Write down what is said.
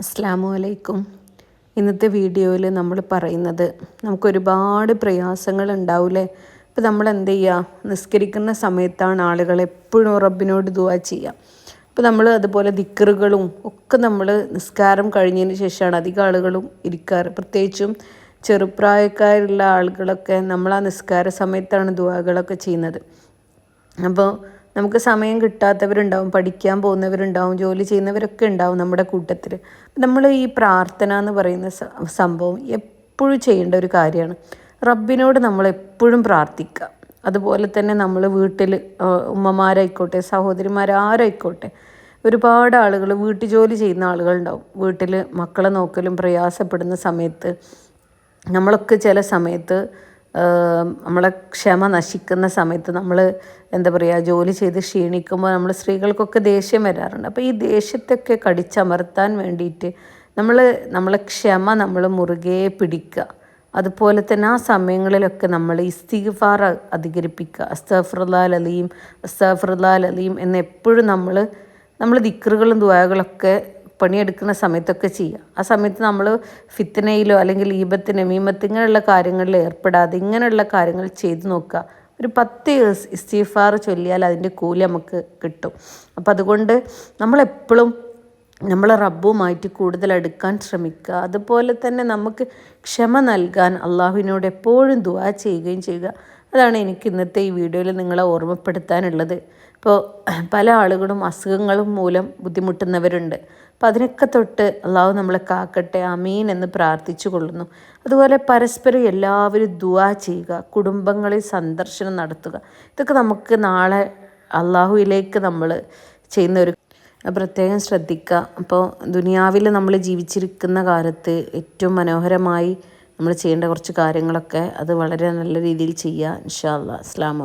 അസ്സാം വലൈക്കും ഇന്നത്തെ വീഡിയോയിൽ നമ്മൾ പറയുന്നത് നമുക്കൊരുപാട് പ്രയാസങ്ങൾ ഉണ്ടാവില്ലേ അപ്പോൾ നമ്മൾ എന്ത് ചെയ്യുക? നിസ്കരിക്കുന്ന സമയത്താണ് ആളുകൾ എപ്പോഴും റബ്ബിനോട് ദുവാ ചെയ്യുക. അപ്പോൾ നമ്മൾ അതുപോലെ ദിക്കറുകളും ഒക്കെ നമ്മൾ നിസ്കാരം കഴിഞ്ഞതിന് ശേഷമാണ് അധികം ആളുകളും ഇരിക്കാറ്. പ്രത്യേകിച്ചും ചെറുപ്രായക്കാരുള്ള ആളുകളൊക്കെ നമ്മൾ ആ നിസ്കാര സമയത്താണ് ദുവാകളൊക്കെ ചെയ്യുന്നത്. അപ്പോൾ നമുക്ക് സമയം കിട്ടാത്തവരുണ്ടാവും പഠിക്കാൻ പോകുന്നവരുണ്ടാവും ജോലി ചെയ്യുന്നവരൊക്കെ ഉണ്ടാവും നമ്മുടെ കൂട്ടത്തിൽ നമ്മൾ ഈ പ്രാർത്ഥന എന്ന് പറയുന്ന സംഭവം എപ്പോഴും ചെയ്യേണ്ട ഒരു കാര്യമാണ്. റബ്ബിനോട് നമ്മൾ എപ്പോഴും പ്രാർത്ഥിക്കുക. അതുപോലെ തന്നെ നമ്മൾ വീട്ടിൽ ഉമ്മമാരായിക്കോട്ടെ സഹോദരിമാരാരായിക്കോട്ടെ ഒരുപാട് ആളുകൾ വീട്ടു ജോലി ചെയ്യുന്ന ആളുകളുണ്ടാവും. വീട്ടിൽ മക്കളെ നോക്കലും പ്രയാസപ്പെടുന്ന സമയത്ത് നമ്മളൊക്കെ ചില സമയത്ത് നമ്മളെ ക്ഷമ നശിക്കുന്ന സമയത്ത് നമ്മൾ എന്താ പറയുക ജോലി ചെയ്ത് ക്ഷീണിക്കുമ്പോൾ നമ്മൾ സ്ത്രീകൾക്കൊക്കെ ദേഷ്യം വരാറുണ്ട്. അപ്പോൾ ഈ ദേഷ്യത്തൊക്കെ കടിച്ചമർത്താൻ വേണ്ടിയിട്ട് നമ്മൾ നമ്മളെ ക്ഷമ നമ്മൾ മുറുകെ പിടിക്കുക. അതുപോലെ തന്നെ ആ സമയങ്ങളിലൊക്കെ നമ്മൾ ഇസ്തിഗ്ഫാർ അധികരിപ്പിക്കുക. അസ്തഫറുല്ലാൽ അലീം അസ്തഫറുല്ലാൽ അലീം എന്ന് എപ്പോഴും നമ്മൾ നമ്മൾ ദിക്റുകളും ദ്വാകളൊക്കെ പണിയെടുക്കുന്ന സമയത്തൊക്കെ ചെയ്യുക ആ സമയത്ത് നമ്മൾ ഫിത്തനയിലോ അല്ലെങ്കിൽ ഈബത്തിന് മീമത്ത് ഇങ്ങനെയുള്ള കാര്യങ്ങളിൽ ഏർപ്പെടാതെ ഇങ്ങനെയുള്ള കാര്യങ്ങൾ ചെയ്തു നോക്കുക. ഒരു പത്ത് ഇസ്തീഫാർ ചൊല്ലിയാൽ അതിന്റെ കൂലി നമുക്ക് കിട്ടും. അപ്പം അതുകൊണ്ട് നമ്മളെപ്പോഴും നമ്മളെ റബ്ബുമായിട്ട് കൂടുതൽ അടുക്കാൻ ശ്രമിക്കുക. അതുപോലെ തന്നെ നമുക്ക് ക്ഷമ നൽകാൻ അള്ളാഹുവിനോട് എപ്പോഴും ദുവാ ചെയ്യുകയും ചെയ്യുക. അതാണ് എനിക്ക് ഇന്നത്തെ ഈ വീഡിയോയിൽ നിങ്ങളെ ഓർമ്മപ്പെടുത്താനുള്ളത്. ഇപ്പോൾ പല ആളുകളും അസുഖങ്ങളും മൂലം ബുദ്ധിമുട്ടുന്നവരുണ്ട്. അപ്പം അതിനൊക്കെ തൊട്ട് അള്ളാഹു നമ്മളെ കാക്കട്ടെ അമീൻ എന്ന് പ്രാർത്ഥിച്ചു കൊള്ളുന്നു. അതുപോലെ പരസ്പരം എല്ലാവരും ദുവാ ചെയ്യുക കുടുംബങ്ങളിൽ സന്ദർശനം നടത്തുക. ഇതൊക്കെ നമുക്ക് നാളെ അള്ളാഹുവിലേക്ക് നമ്മൾ ചെയ്യുന്ന ഒരു പ്രത്യേകം ശ്രദ്ധിക്കുക. അപ്പോൾ ദുനിയാവിൽ നമ്മൾ ജീവിച്ചിരിക്കുന്ന കാലത്ത് ഏറ്റവും മനോഹരമായി നമ്മൾ ചെയ്യേണ്ട കുറച്ച് കാര്യങ്ങളൊക്കെ അത് വളരെ നല്ല രീതിയിൽ ചെയ്യുക. ഇൻഷാ അല്ലാ അസ്സാം